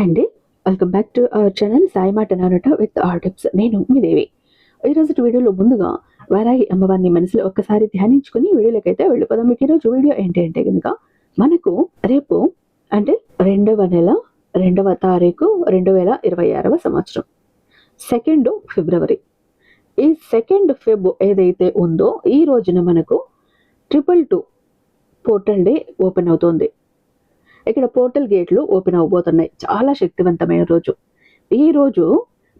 అండి. Welcome back to our channel Sai మాట నానట విత్ ఆర్ టిప్స్ నేను మీ దేవి. ఈరోజు వీడియోలో ముందుగా వారాయి అమ్మవారిని మనసులో ఒక్కసారి ధ్యానించుకుని వీడియోలకైతే వెళ్ళిపోదాం. మీకు ఈరోజు వీడియో ఏంటి అంటే కనుక మనకు రేపు అంటే రెండవ నెల రెండవ తారీఖు రెండు వేల ఇరవై ఆరవ సంవత్సరం సెకండ్ ఫిబ్రవరి ఈ సెకండ్ ఫెబ్ ఏదైతే ఉందో ఈ రోజున మనకు triple two portal day open అవుతుంది. ఇక్కడ పోర్టల్ గేట్లు ఓపెన్ అవబోతున్నాయి చాలా శక్తివంతమైన రోజు. ఈ రోజు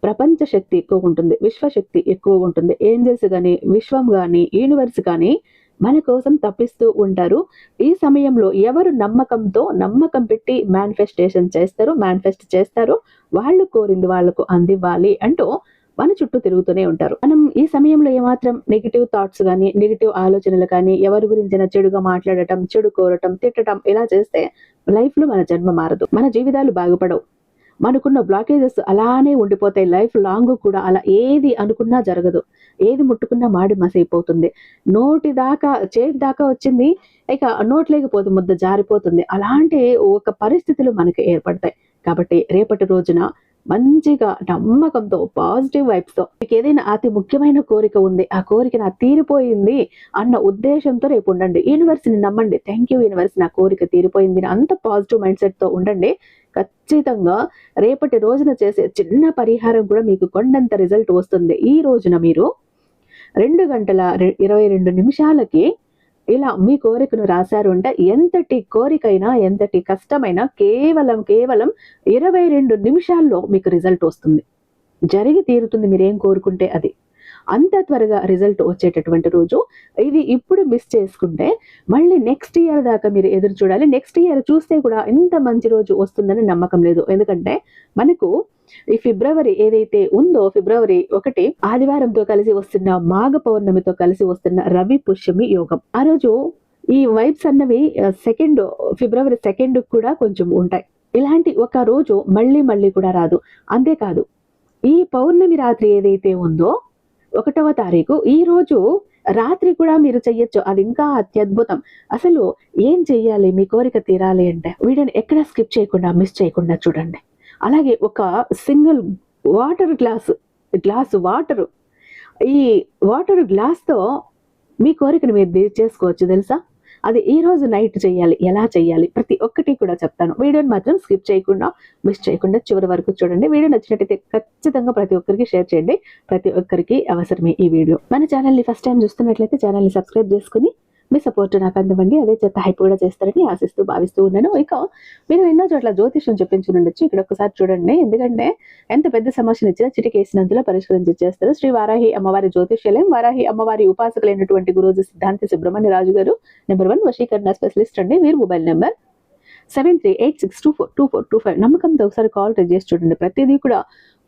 ప్రపంచ శక్తి ఎక్కువ ఉంటుంది విశ్వశక్తి ఎక్కువ ఉంటుంది. ఏంజల్స్ కానీ విశ్వం కానీ యూనివర్స్ కానీ మన కోసం తప్పిస్తూ ఉంటారు. ఈ సమయంలో ఎవరు నమ్మకంతో నమ్మకం పెట్టి మేనిఫెస్టేషన్ చేస్తారో మేనిఫెస్ట్ చేస్తారో వాళ్ళు కోరింది వాళ్ళకు అందివ్వాలి అంటూ మన చుట్టూ తిరుగుతూనే ఉంటారు. మనం ఈ సమయంలో ఏమాత్రం నెగిటివ్ థాట్స్ కానీ నెగిటివ్ ఆలోచనలు కానీ ఎవరి గురించిన చెడుగా మాట్లాడటం చెడు కోరటం తిట్టడం ఇలా చేస్తే లైఫ్లో మన జన్మ మారదు. మన జీవితాలు బాగుపడవు. మనకున్న బ్లాకేజెస్ అలానే ఉండిపోతాయి. లైఫ్ లాంగ్ కూడా అలా ఏది అనుకున్నా జరగదు. ఏది ముట్టుకున్నా మాడి మసైపోతుంది. నోటి దాకా చేతి దాకా వచ్చింది ఇక నోట్లేకపోతే ముద్ద జారిపోతుంది. అలాంటి ఒక పరిస్థితులు మనకు ఏర్పడతాయి. కాబట్టి రేపటి రోజున మంచిగా నమ్మకంతో పాజిటివ్ వైబ్స్తో మీకు ఏదైనా అతి ముఖ్యమైన కోరిక ఉంది ఆ కోరిక నా తీరిపోయింది అన్న ఉద్దేశంతో రేపు ఉండండి. యూనివర్స్ని నమ్మండి. థ్యాంక్ యూ యూనివర్స్ నా కోరిక తీరిపోయింది. అంత పాజిటివ్ మైండ్ సెట్తో ఉండండి. ఖచ్చితంగా రేపటి రోజున చేసే చిన్న పరిహారం కూడా మీకు కొండంత రిజల్ట్ వస్తుంది. ఈ రోజున మీరు రెండు గంటల ఇరవై రెండు నిమిషాలకి ఇలా మీ కోరికను రాశారు అంటే ఎంతటి కోరికైనా ఎంతటి కష్టమైనా కేవలం కేవలం ఇరవై రెండు నిమిషాల్లో మీకు రిజల్ట్ వస్తుంది. జరిగి తీరుతుంది మీరేం కోరుకుంటే అది. అంత త్వరగా రిజల్ట్ వచ్చేటటువంటి రోజు. ఇది ఇప్పుడు మిస్ చేసుకుంటే మళ్ళీ నెక్స్ట్ ఇయర్ దాకా మీరు ఎదురు చూడాలి. నెక్స్ట్ ఇయర్ చూస్తే కూడా ఎంత మంచి రోజు వస్తుందని నమ్మకం లేదు. ఎందుకంటే మనకు ఈ ఫిబ్రవరి ఏదైతే ఉందో ఫిబ్రవరి ఒకటి ఆదివారంతో కలిసి వస్తున్న మాఘ పౌర్ణమితో కలిసి వస్తున్న రవి పుష్యమి యోగం. ఆ రోజు ఈ వైబ్స్ అన్నవి సెకండ్ ఫిబ్రవరి సెకండ్ కూడా కొంచెం ఉంటాయి. ఇలాంటి ఒక రోజు మళ్ళీ మళ్ళీ కూడా రాదు. అంతేకాదు ఈ పౌర్ణమి రాత్రి ఏదైతే ఉందో ఒకటవ తారీఖు ఈ రోజు రాత్రి కూడా మీరు చెయ్యొచ్చు. అది ఇంకా అత్యద్భుతం. అసలు ఏం చెయ్యాలి? మీ కోరిక తీరాలి అంటే వీడియోని ఎక్కడ స్కిప్ చేయకుండా మిస్ చేయకుండా చూడండి. అలాగే ఒక single water glass glass water. ఈ వాటర్ గ్లాస్తో మీ కోరికను మీరు చేసుకోవచ్చు తెలుసా? అది ఈ రోజు నైట్ చేయాలి ఎలా చేయాలి? ప్రతి ఒక్కటి కూడా చెప్తాను. వీడియోని మాత్రం స్కిప్ చేయకుండా మిస్ చేయకుండా చివరి వరకు చూడండి. వీడియో నచ్చినట్టయితే ఖచ్చితంగా ప్రతి ఒక్కరికి షేర్ చేయండి. ప్రతి ఒక్కరికి అవసరమే ఈ వీడియో. మన ఛానల్ని ఫస్ట్ టైం చూస్తున్నట్లయితే ఛానల్ని సబ్స్క్రైబ్ చేసుకుని మీ సపోర్ట్ నాకు అందివ్వండి. అదే చెత్త హైప్ కూడా చేస్తారని ఆశిస్తూ భావిస్తూ ఉన్నాను. ఇక మీరు ఎన్నో చోట్ల జ్యోతిష్యం చెప్పించుండొచ్చు ఇక్కడ ఒకసారి చూడండి. ఎందుకంటే ఎంత పెద్ద సమస్యను ఇచ్చినా చిటికేసినంతలో పరిష్కరించి చేస్తారు శ్రీ వారాహి అమ్మవారి జ్యోతిష్యాలయం వారాహి అమ్మవారి ఉపాసకులైనటువంటి గురూజీ సిద్ధాంతి సుబ్రహ్మణ్య రాజు గారు నెంబర్ వన్ వశీకరణ స్పెషలిస్ట్ అండి. వీరు mobile number seven three eight six two four two four two five నమ్మకంతో ఒకసారి కాల్ ట్రై చేసి చూడండి. ప్రతిదీ కూడా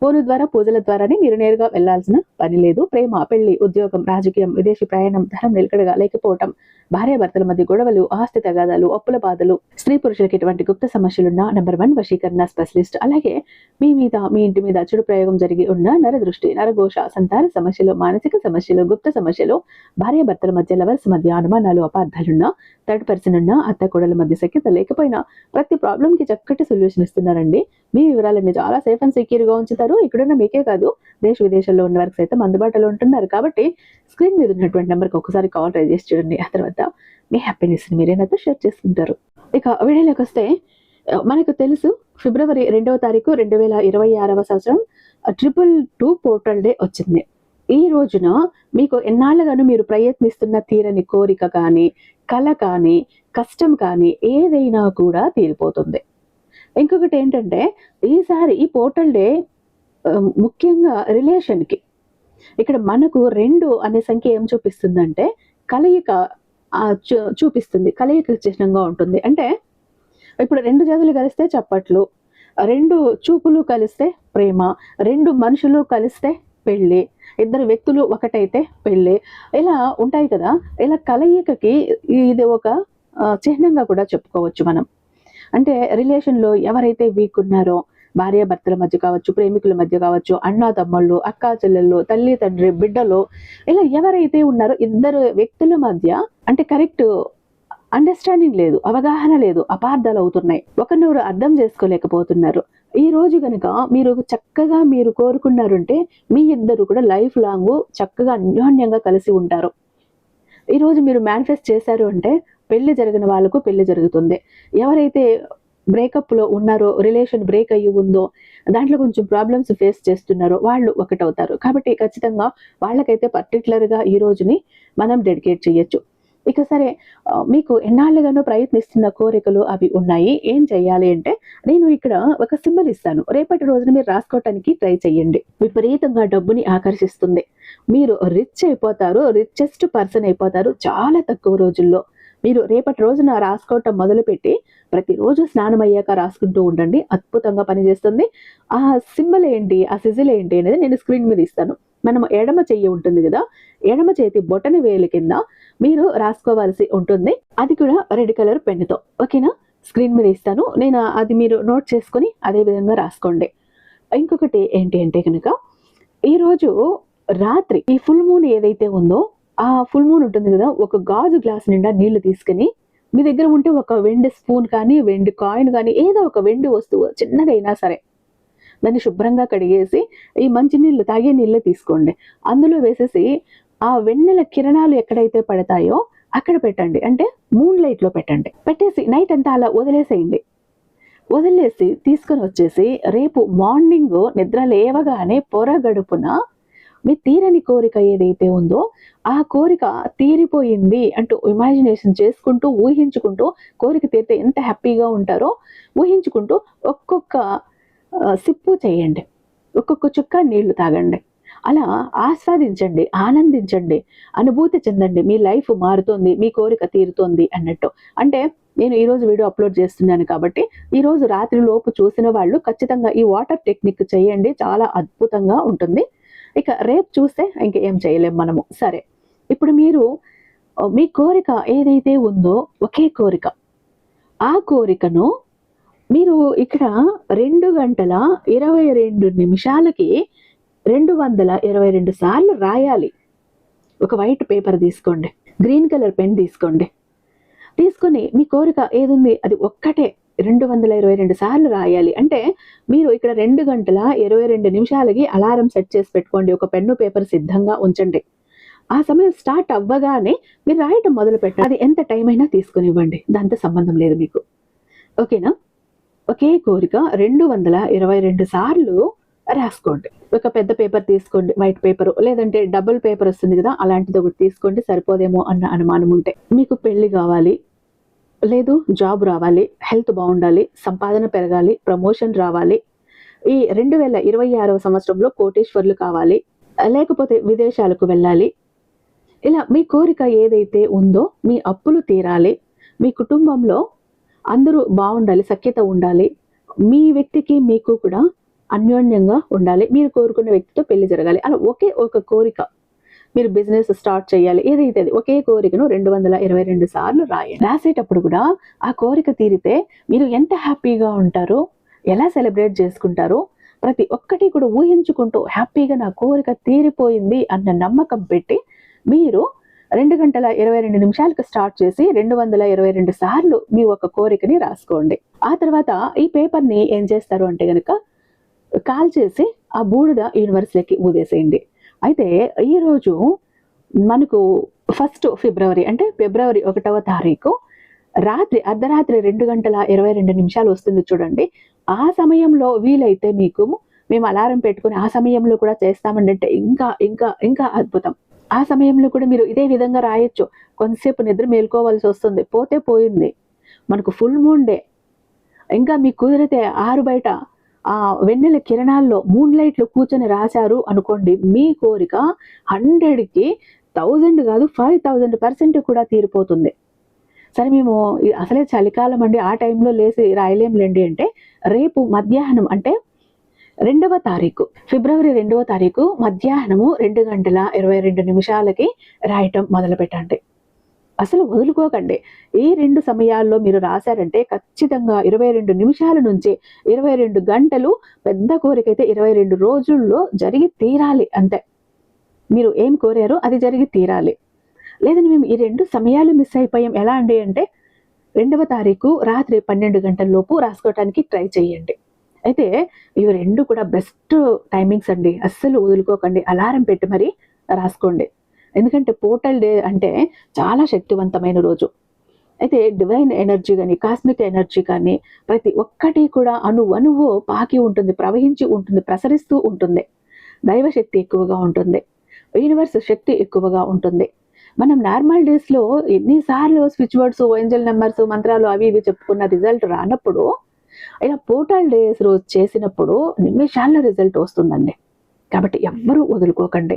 ఫోన్ ద్వారా పూజల ద్వారానే మీరు నేరుగా వెళ్ళాల్సిన పని లేదు. ప్రేమ పెళ్ళి ఉద్యోగం రాజకీయం విదేశీ ప్రయాణం ధనం నిలకడగా లేకపోవటం భార్యాభర్తల మధ్య గొడవలు ఆస్తి తగాదాలు అప్పుల బాధలు స్త్రీ పురుషులకి ఎటువంటి గుప్త సమస్యలున్న నెంబర్ వన్ వశీకరణ స్పెషలిస్ట్ అలాగే మీ మీద మీ ఇంటి మీద చెడు ప్రయోగం జరిగి ఉన్న నరదృష్టి నరఘోష సంతాన సమస్యలు మానసిక సమస్యలు గుప్త సమస్యలు భార్యాభర్తల మధ్య లవర్స్ మధ్య అనుమానాలు అపార్థాలున్న థర్డ్ పర్సన్ ఉన్న అత్త కోడల మధ్య సఖ్యత లేకపోయినా ప్రతి ప్రాబ్లం కి చక్కటి సొల్యూషన్ ఇస్తున్నారండి. మీ వివరాలన్నీ చాలా సేఫ్ అండ్ సెక్యూర్గా ఉంచుతారు. ఇక్కడున్న మీకే కాదు దేశ విదేశాల్లో ఉన్న వారికి సైతం అందుబాటులో ఉంటున్నారు. కాబట్టి స్క్రీన్ మీద ఉన్నటువంటి నెంబర్కి ఒకసారి కాల్ ట్రై చేసి చూడండి. ఆ తర్వాత మీ హ్యాపీనెస్ని ని షేర్ చేసుకుంటారు. ఇక వీడియోలోకి వస్తే మనకు తెలుసు ఫిబ్రవరి రెండవ తారీఖు రెండు వేల ఇరవై ఆరవ సంవత్సరం ట్రిపుల్ టూ పోర్టల్ డే వచ్చింది. ఈ రోజున మీకు ఎన్నాళ్ళగానూ మీరు ప్రయత్నిస్తున్న తీరని కోరిక కానీ కళ కానీ కష్టం కానీ ఏదైనా కూడా తీరిపోతుంది. ఇంకొకటి ఏంటంటే ఈసారి ఈ పోర్టల్ డే ముఖ్యంగా రిలేషన్కి ఇక్కడ మనకు రెండు అనే సంఖ్య ఏం చూపిస్తుందంటే కలయిక చూ- చూపిస్తుంది. కలయిక చిహ్నంగా ఉంటుంది. అంటే ఇప్పుడు రెండు జాతులు కలిస్తే చప్పట్లు రెండు చూపులు కలిస్తే ప్రేమ రెండు మనుషులు కలిస్తే పెళ్ళి ఇద్దరు వ్యక్తులు ఒకటైతే పెళ్ళి ఇలా ఉంటాయి కదా. ఇలా కలయికకి ఇది ఒక చిహ్నంగా కూడా చెప్పుకోవచ్చు మనం. అంటే రిలేషన్లో ఎవరైతే వీక్ ఉన్నారో భార్యాభర్తల మధ్య కావచ్చు ప్రేమికుల మధ్య కావచ్చు అన్నా తమ్ముళ్ళు అక్కా చెల్లెళ్ళు తల్లి తండ్రి బిడ్డలు ఇలా ఎవరైతే ఉన్నారో ఇద్దరు వ్యక్తుల మధ్య అంటే కరెక్ట్ అండర్స్టాండింగ్ లేదు అవగాహన లేదు అపార్థాలు అవుతున్నాయి. ఒకరినొకరు అర్థం చేసుకోలేకపోతున్నారు. ఈ రోజు కనుక మీరు చక్కగా మీరు కోరుకున్నారంటే మీ ఇద్దరు కూడా లైఫ్ లాంగ్ చక్కగా అన్యోన్యంగా కలిసి ఉంటారు. ఈరోజు మీరు మేనిఫెస్ట్ చేశారు అంటే పెళ్ళి జరిగిన వాళ్ళకు పెళ్ళి జరుగుతుంది. ఎవరైతే బ్రేకప్లో ఉన్నారో రిలేషన్ బ్రేక్ అయ్యి ఉందో దాంట్లో కొంచెం ప్రాబ్లమ్స్ ఫేస్ చేస్తున్నారో వాళ్ళు ఒకటవుతారు. కాబట్టి ఖచ్చితంగా వాళ్ళకైతే పర్టికులర్గా ఈ రోజుని మనం డెడికేట్ చేయొచ్చు. ఇక సరే మీకు ఎన్నాళ్ళుగానో ప్రయత్నిస్తున్న కోరికలు అవి ఉన్నాయి. ఏం చేయాలి అంటే నేను ఇక్కడ ఒక సింబల్ ఇస్తాను. రేపటి రోజున మీరు రాసుకోవటానికి ట్రై చేయండి. విపరీతంగా డబ్బుని ఆకర్షిస్తుంది. మీరు రిచ్ అయిపోతారు రిచెస్ట్ పర్సన్ అయిపోతారు చాలా తక్కువ రోజుల్లో. మీరు రేపటి రోజున రాసుకోవటం మొదలుపెట్టి ప్రతిరోజు స్నానం అయ్యాక రాసుకుంటూ ఉండండి. అద్భుతంగా పనిచేస్తుంది. ఆ సింబల్ ఏంటి? ఆ సిజిల్ ఏంటి అనేది నేను స్క్రీన్ మీద ఇస్తాను. మనం ఎడమ చెయ్యి ఉంటుంది కదా? ఎడమ చేతి బొటని వేలు కింద మీరు రాసుకోవాల్సి ఉంటుంది. అది కూడా రెడ్ కలర్ పెన్నుతో. ఓకేనా? స్క్రీన్ మీద ఇస్తాను. నేను అది మీరు నోట్ చేసుకుని అదే విధంగా రాసుకోండి. ఇంకొకటి ఏంటి అంటే కనుక ఈరోజు రాత్రి ఈ ఫుల్ మూన్ ఏదైతే ఉందో ఆ ఫుల్ మూన్ ఉంటుంది కదా ఒక గాజు గ్లాస్ నిండా నీళ్ళు తీసుకుని మీ దగ్గర ఉంటే ఒక వెండి స్పూన్ కానీ వెండి కాయిన్ కానీ ఏదో ఒక వెండి వస్తువు చిన్నదైనా సరే దాన్ని శుభ్రంగా కడిగేసి ఈ మంచి నీళ్ళు తాగే నీళ్ళు తీసుకోండి. అందులో వేసేసి ఆ వెన్నెల కిరణాలు ఎక్కడైతే పడతాయో అక్కడ పెట్టండి. అంటే మూన్ లైట్లో పెట్టండి. పెట్టేసి నైట్ అంతా అలా వదిలేసేయండి. వదిలేసి తీసుకొని వచ్చేసి రేపు మార్నింగ్ నిద్ర లేవగానే పొర గడుపున మీ తీరని కోరిక ఏదైతే ఉందో ఆ కోరిక తీరిపోయింది అంటూ ఇమాజినేషన్ చేసుకుంటూ ఊహించుకుంటూ కోరిక తీరితే ఎంత హ్యాపీగా ఉంటారో ఊహించుకుంటూ ఒక్కొక్క సిప్పు చేయండి. ఒక్కొక్క చుక్క నీళ్ళు తాగండి. అలా ఆస్వాదించండి ఆనందించండి అనుభూతి చెందండి. మీ లైఫ్ మారుతోంది మీ కోరిక తీరుతోంది అన్నట్టు. అంటే నేను ఈరోజు వీడియో అప్లోడ్ చేస్తున్నాను కాబట్టి ఈరోజు రాత్రి లోపు చూసిన వాళ్ళు ఖచ్చితంగా ఈ వాటర్ టెక్నిక్ చేయండి. చాలా అద్భుతంగా ఉంటుంది. ఇక రేపు చూస్తే ఇంక ఏం చేయలేం మనము. సరే ఇప్పుడు మీరు మీ కోరిక ఏదైతే ఉందో ఒకే కోరిక. ఆ కోరికను మీరు ఇక్కడ రెండు గంటల ఇరవై రెండు నిమిషాలకి రెండు వందల ఇరవై రెండు సార్లు రాయాలి. ఒక వైట్ పేపర్ తీసుకోండి గ్రీన్ కలర్ పెన్ తీసుకోండి. తీసుకొని మీ కోరిక ఏదుంది? అది ఒక్కటే. రెండు వందల ఇరవై రెండు సార్లు రాయాలి. అంటే మీరు ఇక్కడ రెండు గంటల ఇరవై రెండు నిమిషాలకి అలారం సెట్ చేసి పెట్టుకోండి. ఒక పెన్ను పేపర్ సిద్ధంగా ఉంచండి. ఆ సమయం స్టార్ట్ అవ్వగానే మీరు రాయటం మొదలు పెట్టండి. అది ఎంత టైం అయినా తీసుకునివ్వండి. దాంతో సంబంధం లేదు మీకు. ఓకేనా? ఒకే కోరిక రెండు వందల ఇరవై రెండు సార్లు రాసుకోండి. ఒక పెద్ద పేపర్ తీసుకోండి. White paper. లేదంటే డబుల్ పేపర్ వస్తుంది కదా అలాంటిది ఒకటి తీసుకోండి. సరిపోదేమో అన్న అనుమానం ఉంటే. మీకు పెళ్ళి కావాలి. లేదు జాబ్ రావాలి హెల్త్ బాగుండాలి సంపాదన పెరగాలి ప్రమోషన్ రావాలి. ఈ రెండు వేల ఇరవై ఆరవ సంవత్సరంలో కోటేశ్వర్లు కావాలి లేకపోతే విదేశాలకు వెళ్ళాలి. ఇలా మీ కోరిక ఏదైతే ఉందో మీ అప్పులు తీరాలి మీ కుటుంబంలో అందరూ బాగుండాలి సఖ్యత ఉండాలి మీ వ్యక్తికి మీకు కూడా అన్యోన్యంగా ఉండాలి మీరు కోరుకున్న వ్యక్తితో పెళ్ళి జరగాలి. అలా ఒకే ఒక కోరిక. మీరు బిజినెస్ స్టార్ట్ చేయాలి. ఏదైతే అది ఒకే కోరికను రెండు వందల ఇరవై రెండు సార్లు రాయండి. రాసేటప్పుడు కూడా ఆ కోరిక తీరితే మీరు ఎంత హ్యాపీగా ఉంటారో ఎలా సెలబ్రేట్ చేసుకుంటారో ప్రతి ఒక్కటి కూడా ఊహించుకుంటూ హ్యాపీగా నా కోరిక తీరిపోయింది అన్న నమ్మకం పెట్టి మీరు రెండు గంటల ఇరవై రెండు నిమిషాలకు స్టార్ట్ చేసి రెండు వందల ఇరవై రెండు సార్లు మీ ఒక కోరికని రాసుకోండి. ఆ తర్వాత ఈ పేపర్ని ఏం చేస్తారు అంటే కనుక కాల్ చేసి ఆ బూడిద యూనివర్స్లోకి ఊదేసేయండి. అయితే ఈరోజు మనకు ఫస్ట్ ఫిబ్రవరి అంటే ఫిబ్రవరి ఒకటవ తారీఖు రాత్రి అర్ధరాత్రి రెండు గంటల ఇరవై రెండు నిమిషాలు వస్తుంది చూడండి. ఆ సమయంలో వీలైతే మీకు మేము అలారం పెట్టుకుని ఆ సమయంలో కూడా చేస్తామంటే అంటే ఇంకా ఇంకా ఇంకా అద్భుతం. ఆ సమయంలో కూడా మీరు ఇదే విధంగా రాయొచ్చు. కొంతసేపు నిద్ర మేల్కోవాల్సి వస్తుంది. పోతే పోయింది. మనకు ఫుల్ మూన్ డే. ఇంకా మీకు కుదిరితే ఆరు బయట ఆ వెన్నెల కిరణాల్లో మూన్ లైట్లు కూర్చొని రాశారు అనుకోండి మీ కోరిక హండ్రెడ్కి థౌజండ్ కాదు ఫైవ్ థౌజండ్ పర్సెంట్ కూడా తీరిపోతుంది. సరే మేము అసలే చలికాలం అండి ఆ టైంలో లేసి రాయలేంలేండి అంటే రేపు మధ్యాహ్నం అంటే రెండవ తారీఖు ఫిబ్రవరి రెండవ తారీఖు మధ్యాహ్నము రెండు గంటల ఇరవై రెండు నిమిషాలకి రాయటం మొదలు పెట్టండి అసలు వదులుకోకండి. ఈ రెండు సమయాల్లో మీరు రాశారంటే ఖచ్చితంగా ఇరవై రెండు నిమిషాల నుంచి ఇరవై రెండు గంటలు పెద్ద కోరిక అయితే ఇరవై రెండు రోజుల్లో జరిగి తీరాలి అంతే. మీరు ఏం కోరారో అది జరిగి తీరాలి. లేదని మేము ఈ రెండు సమయాలు మిస్ అయిపోయాం. ఎలా అండి అంటే రెండవ తారీఖు రాత్రి పన్నెండు గంటల లోపు రాసుకోవటానికి ట్రై చేయండి. అయితే ఇవి రెండు కూడా బెస్ట్ టైమింగ్స్ అండి. అస్సలు వదులుకోకండి. అలారం పెట్టి మరి రాసుకోండి. ఎందుకంటే పోర్టల్ డే అంటే చాలా శక్తివంతమైన రోజు. అయితే డివైన్ ఎనర్జీ కానీ కాస్మిక్ ఎనర్జీ కానీ ప్రతి ఒక్కటి కూడా అణు అణువు పాకి ఉంటుంది ప్రవహించి ఉంటుంది ప్రసరిస్తూ ఉంటుంది. దైవశక్తి ఎక్కువగా ఉంటుంది. యూనివర్స్ శక్తి ఎక్కువగా ఉంటుంది. మనం నార్మల్ డేస్లో ఎన్నిసార్లు స్విచ్ వర్డ్స్ ఏంజల్ నెంబర్స్ మంత్రాలు అవి ఇవి చెప్పుకున్న రిజల్ట్ రానప్పుడు ఇలా పోర్టల్ డేస్ రోజు చేసినప్పుడు నిమిషాల్లో రిజల్ట్ వస్తుందండి. కాబట్టి ఎవ్వరూ వదులుకోకండి.